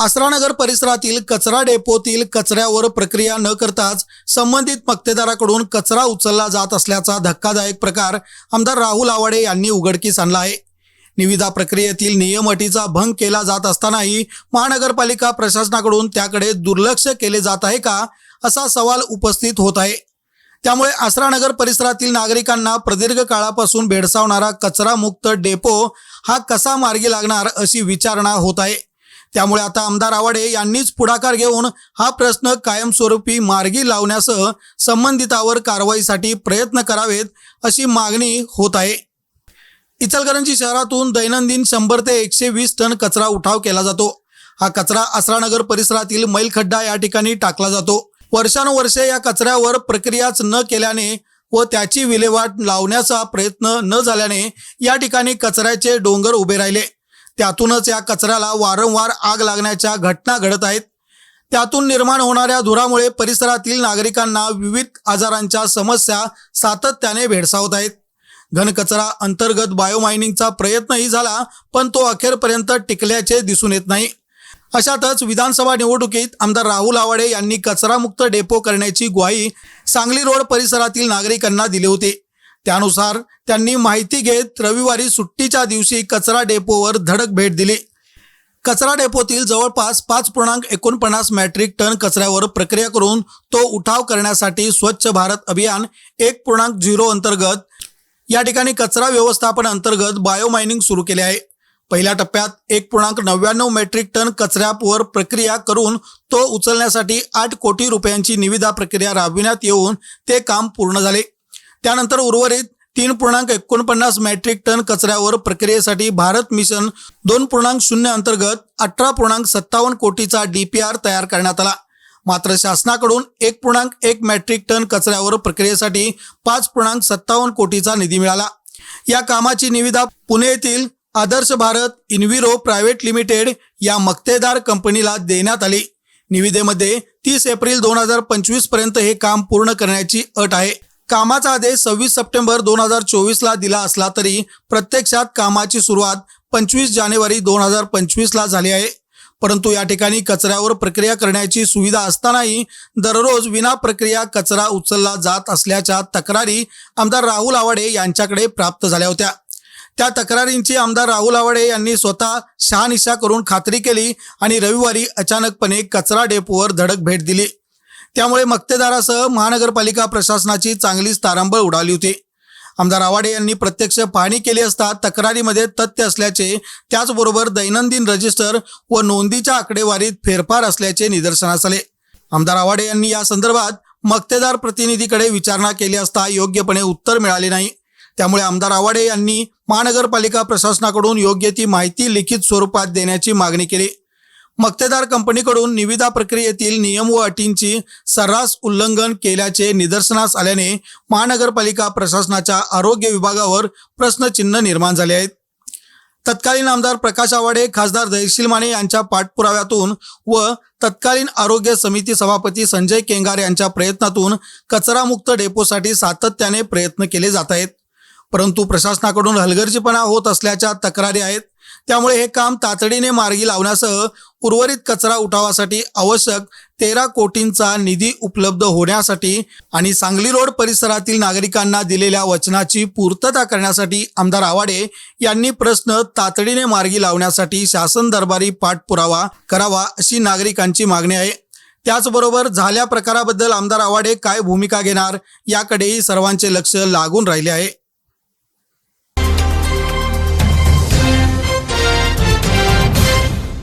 आसरानगर परिसरातील कचरा डेपोतील कचऱ्यावर प्रक्रिया न करताच संबंधित मक्तेदाराकडून कचरा उचलला जात असल्याचा धक्कादायक प्रकार आमदार राहुल आवाडे यांनी उघडकीस आणला आहे. निविदा प्रक्रियेतील नियम अटीचा भंग केला जात असतानाही महानगरपालिका प्रशासनाकडून त्याकडे दुर्लक्ष केले जात आहे का असा सवाल उपस्थित होत आहे. त्यामुळे आसरानगर परिसरातील नागरिकांना प्रदीर्घ काळापासून भेडसावणारा कचरा मुक्त डेपो हा कसा मार्गी लागणार अशी विचारणा होत आहे. त्यामुळे आता आमदार आवाडे यांनीच पुढाकार घेऊन हा प्रश्न कायमस्वरूपी मार्गी लावण्यासह संबंधितावर कारवाईसाठी प्रयत्न करावेत अशी मागणी होत आहे. इचलकरंजी शहरातून दैनंदिन शंभर ते एकशे वीस टन कचरा उठाव केला जातो. हा कचरा आसरानगर परिसरातील मैलखड्डा या ठिकाणी टाकला जातो. वर्षानुवर्षे या कचऱ्यावर प्रक्रियाच न केल्याने व त्याची विल्हेवाट लावण्याचा प्रयत्न न झाल्याने या ठिकाणी कचऱ्याचे डोंगर उभे राहिले. त्यातूनच या कचऱ्याला वारंवार आग लागण्याच्या घटना घडत आहेत. त्यातून निर्माण होणाऱ्या धुरामुळे परिसरातील नागरिकांना विविध आजारांच्या समस्या सातत्याने भेडसावत आहेत. घनकचरा अंतर्गत बायोमायनिंगचा प्रयत्नही झाला पण तो अखेरपर्यंत टिकल्याचे दिसून येत नाही. अशातच विधानसभा निवडणुकीत आमदार राहुल आवाडे यांनी कचरामुक्त डेपो करण्याची ग्वाही सांगली रोड परिसरातील नागरिकांना दिली होती. त्यानुसार त्यांनी माहिती घेत रविवारी सुट्टीच्या दिवशी कचरा डेपोवर धडक भेट दिली. कचरा डेपोतील जवळपास पाच पूर्णांक एकोणपन्नास मॅट्रिक टन कचऱ्यावर प्रक्रिया करून तो उठाव करण्यासाठी स्वच्छ भारत अभियान एक पूर्णांक झिरो अंतर्गत या ठिकाणी कचरा व्यवस्थापन अंतर्गत बायोमायनिंग सुरू केले आहे. पहिल्या टप्प्यात एक पूर्णांक नव्याण्णव मेट्रिक टन कचऱ्यावर प्रक्रिया करून तो उचलण्यासाठी आठ कोटी रुपयांची निविदा प्रक्रिया राबविण्यात येऊन ते काम पूर्ण झाले. त्यानंतर उर्वरित तीन पूर्णांक एकोणपन्नास मॅट्रिक टन कचऱ्यावर प्रक्रियेसाठी भारत मिशन दोन पूर्णांक शून्य अंतर्गत अठरा पूर्णांक सत्तावन्न कोटीचा डी पी आर तयार करण्यात आला. मात्र शासनाकडून एक पूर्णांक एक मॅट्रिक टन कचऱ्यावर प्रक्रियेसाठी पाच पूर्णांक सत्तावन्न कोटीचा निधी मिळाला. या कामाची निविदा पुणे येथील Adarsh Bharat enviro private limited या मक्तेदार कंपनीला देण्यात आली. निविदेमध्ये तीस एप्रिल दोन हजार पंचवीसपर्यंत हे काम पूर्ण करण्याची अट आहे. कामाचा आदेश सव्वीस सप्टेंबर दोन हजार चोवीसला दिला असला तरी प्रत्यक्षात कामाची सुरुवात पंचवीस जानेवारी दोन हजार पंचवीसला झाली आहे. परंतु या ठिकाणी कचऱ्यावर प्रक्रिया करण्याची सुविधा असतानाही दररोज विना प्रक्रिया कचरा उचलला जात असल्याच्या तक्रारी आमदार राहुल आवाडे यांच्याकडे प्राप्त झाल्या होत्या. त्या तक्रारींची आमदार राहुल आवाडे यांनी स्वतः शहानिशा करून खात्री केली आणि रविवारी अचानकपणे कचरा डेपोवर धडक भेट दिली. त्यामुळे मक्तेदारासह महानगरपालिका प्रशासनाची चांगलीच तारांबळ उडाली होती. आमदार आवाडे यांनी प्रत्यक्ष पाहणी केली असता तक्रारीमध्ये तथ्य असल्याचे त्याचबरोबर दैनंदिन रजिस्टर व नोंदीच्या आकडेवारीत फेरफार असल्याचे निदर्शनास आले. आमदार आवाडे यांनी या संदर्भात मक्तेदार प्रतिनिधीकडे विचारणा केली असता योग्यपणे उत्तर मिळाले नाही. त्यामुळे आमदार आवाडे यांनी महानगरपालिका प्रशासनाकडून योग्य ती माहिती लिखित स्वरूपात देण्याची मागणी केली. मक्तेदार कंपनीकडून निविदा प्रक्रियेतील नियम व अटींची सर्रास उल्लंघन केल्याचे निदर्शनास आल्याने महानगरपालिका प्रशासनाच्या आरोग्य विभागावर प्रश्नचिन्ह निर्माण झाले आहेत. तत्कालीन आमदार प्रकाश आवाडे खासदार जयशील माने यांच्या पाठपुराव्यातून व तत्कालीन आरोग्य समिती सभापती संजय केंगार यांच्या प्रयत्नातून कचरामुक्त डेपोसाठी सातत्याने प्रयत्न केले जात आहेत. परंतु प्रशासनाकडून हलगर्जीपणा होत असल्याच्या तक्रारी आहेत. त्यामुळे हे काम तातडीने मार्गी लावण्यासह उर्वरित कचरा उठावासाठी आवश्यक तेरा कोटींचा निधी उपलब्ध होण्यासाठी आणि सांगली रोड परिसरातील नागरिकांना दिलेल्या वचनाची पूर्तता करण्यासाठी आमदार आवाडे यांनी प्रश्न तातडीने मार्गी लावण्यासाठी शासन दरबारी पाठपुरावा करावा अशी नागरिकांची मागणी आहे. त्याचबरोबर झाल्या प्रकाराबद्दल आमदार आवाडे काय भूमिका घेणार याकडेही सर्वांचे लक्ष लागून राहिले आहे.